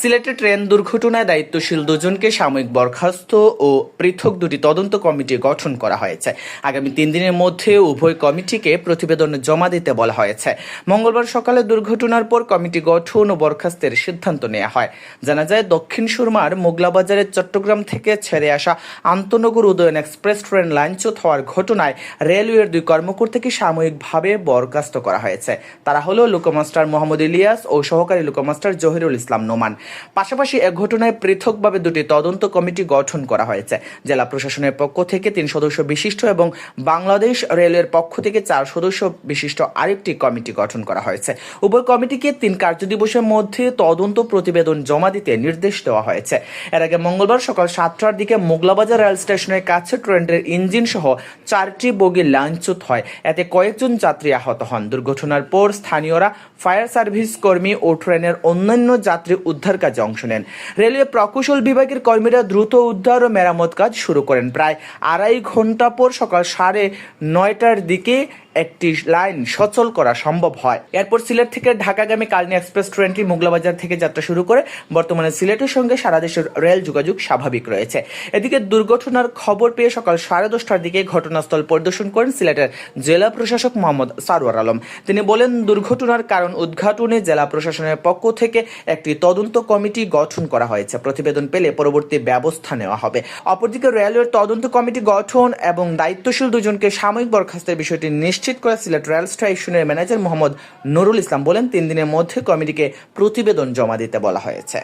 সিলেটে ট্রেন দুর্ঘটনায় দায়িত্বশীল দুজনকে সাময়িক বরখাস্ত ও পৃথক দুটি তদন্ত কমিটি গঠন করা হয়েছে। আগামী তিন দিনের মধ্যে উভয় কমিটিকে প্রতিবেদন জমা দিতে বলা হয়েছে। মঙ্গলবার সকালে দুর্ঘটনার পর কমিটি গঠন ও বরখাস্তের সিদ্ধান্ত নেওয়া হয়। জানা যায়, দক্ষিণ সুরমার মোগলাবাজারের চট্টগ্রাম থেকে ছেড়ে আসা আন্তনগর উদয়ন এক্সপ্রেস ট্রেন লাইনচ্যুত হওয়ার ঘটনায় রেলওয়ের দুই কর্মকর্তাকে সাময়িকভাবে বরখাস্ত করা হয়েছে। তারা হলো লোকমাস্টার মোহাম্মদ ইলিয়াস ও সহকারী লোকমাস্টার জহিরুল ইসলাম নোমান। পাশাপাশি এ ঘটনায় পৃথকভাবে দুটি তদন্ত কমিটি গঠন করা হয়েছে। জেলা প্রশাসনের পক্ষ থেকে তিন সদস্য বিশিষ্ট এবং বাংলাদেশ রেলওয়ের পক্ষ থেকে চার সদস্য বিশিষ্ট আরেকটি কমিটি গঠন করা হয়েছে। উভয় কমিটিকে তিন কার্যদিবসের মধ্যে তদন্ত প্রতিবেদন জমা দিতে নির্দেশ দেওয়া হয়েছে। এর আগে মঙ্গলবার সকাল সাতটার দিকে মোগলাবাজার রেল স্টেশনের কাছে ট্রেনের ইঞ্জিন সহ চারটি বগি লাইনচ্যুত হয়। এতে কয়েকজন যাত্রী আহত হন। দুর্ঘটনার পর স্থানীয়রা ফায়ার সার্ভিস কর্মী ও ট্রেনের অন্যান্য যাত্রী উদ্ধার কাজে অংশ নেন। রেলওয়ে প্রকৌশল বিভাগের কর্মীরা দ্রুত উদ্ধার ও মেরামত কাজ শুরু করেন। প্রায় আড়াই ঘণ্টা পর সকাল সাড়ে নয়টার দিকে একটি লাইন সচল করা সম্ভব হয়। এরপর সিলেট থেকে ঢাকাগামী কালনি এক্সপ্রেস ট্রেনটি মোগলাবাজার থেকে যাত্রা শুরু করে বর্তমানে সিলেটের সঙ্গে সারা দেশের রেল যোগাযোগ স্বাভাবিক রয়েছে। এদিকে দুর্ঘটনার খবর পেয়ে সকাল সাড়ে দশটার দিকে ঘটনাস্থল পরিদর্শন করেন সিলেটের জেলা প্রশাসক মোহাম্মদ সারোয়ার আলম। তিনি বলেন, দুর্ঘটনার কারণ উদ্ঘাটনে জেলা প্রশাসনের পক্ষ থেকে একটি তদন্ত কমিটি গঠন করা হয়েছে। প্রতিবেদন পেলে পরবর্তী ব্যবস্থা নেওয়া হবে। অপরদিকে রেলওয়ের তদন্ত কমিটি গঠন এবং দায়িত্বশীল দুজনকে সাময়িক বরখাস্তের বিষয়টি নিশ্চিত করে সিলেট রেল স্টেশনের ম্যানেজার মোহাম্মদ নুরুল ইসলাম বলেন, তিন দিনের মধ্যে কমিটিকে প্রতিবেদন জমা দিতে বলা হয়েছে।